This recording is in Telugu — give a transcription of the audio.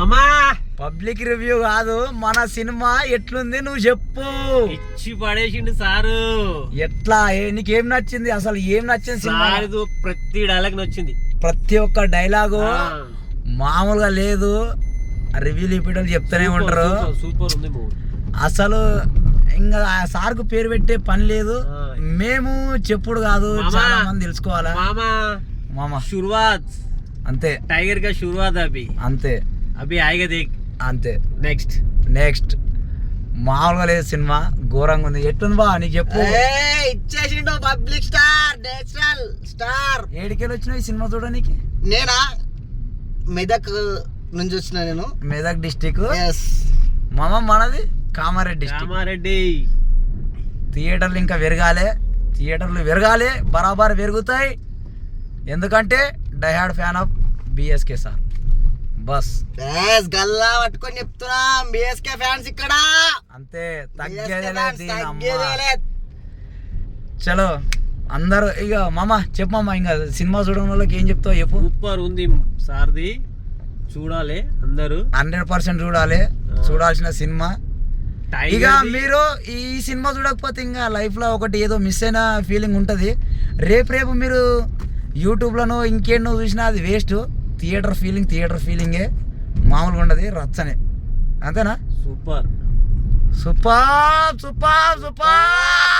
మామా. పబ్లిక్ రివ్యూ కాదు మన సినిమా ఎట్లుంది నువ్వు చెప్పు. ఇచ్చి పడేసిండు సారు. ఎట్లా? నీకేం నచ్చింది? అసలు ఏం నచ్చింది సినిమా? ప్రతి డైలాగ్ నచ్చింది. ప్రతి ఒక్క డైలాగు మామూలుగా లేదు. రివ్యూలు ఇప్పుడు చెప్తూనే ఉంటారు. సూపర్ ఉంది అసలు ఇంకా సార్కు పేరు పెట్టే పని లేదు. మేము చెప్పుడు కాదు. చాలా మంది తెలుసుకోవాలా? మామా. మామా. అంతే. టైగర్గా షుర్వాత్ అంతే. అభి హాయిగా దిక్ అంతే. నెక్స్ట్ నెక్స్ట్ మామూలుగా లేదు సినిమా. ఘోరంగా ఉంది. ఎట్టుంది బా? నీకు చెప్పు. ఇచ్చేసిండు పబ్లిక్ స్టార్ నేచురల్ స్టార్. ఏడికెళ్ళి వచ్చిన ఈ సినిమా చూడడానికి? నేనా? మెదక్ నుంచి వచ్చిన నేను. మెదక్ డిస్టిక్ మమ మనది కామారెడ్డి కామారెడ్డి. థియేటర్లు ఇంకా పెరగాలి థియేటర్లు పెరగాలి బరాబర్ పెరుగుతాయి ఎందుకంటే die hard fan of BSK sir. Bus. Yes గల్లా పట్టుకొని చెప్తున్నా. బిఎస్కే ఫ్యాన్స్ ఇక్కడ. అంతే BSK తగ్గేదే fans లేదు దీని అమ్మ. తగ్గేదే లేదు. చలో అందరూ ఇక మామ చెప్పమ్మా ఇంకా సినిమా చూడడం వాళ్ళకి ఏం చెప్తావు చెప్పు. సూపర్ ఉంది సార్ది. చూడాలి అందరూ. హండ్రెడ్ పర్సెంట్ చూడాలి చూడాల్సిన సినిమా. ఇక మీరు ఈ సినిమా చూడకపోతే ఇంకా లైఫ్లో ఒకటి ఏదో మిస్ అయిన ఫీలింగ్ ఉంటది. రేపు రేపు మీరు యూట్యూబ్ లోనో ఇంకేన్నో చూసినా అది వేస్ట్ థియేటర్ ఫీలింగ్ థియేటర్ ఫీలింగే మామూలుగా ఉండదు రచ్చనే. అంతేనా? సూపర్. Super super super.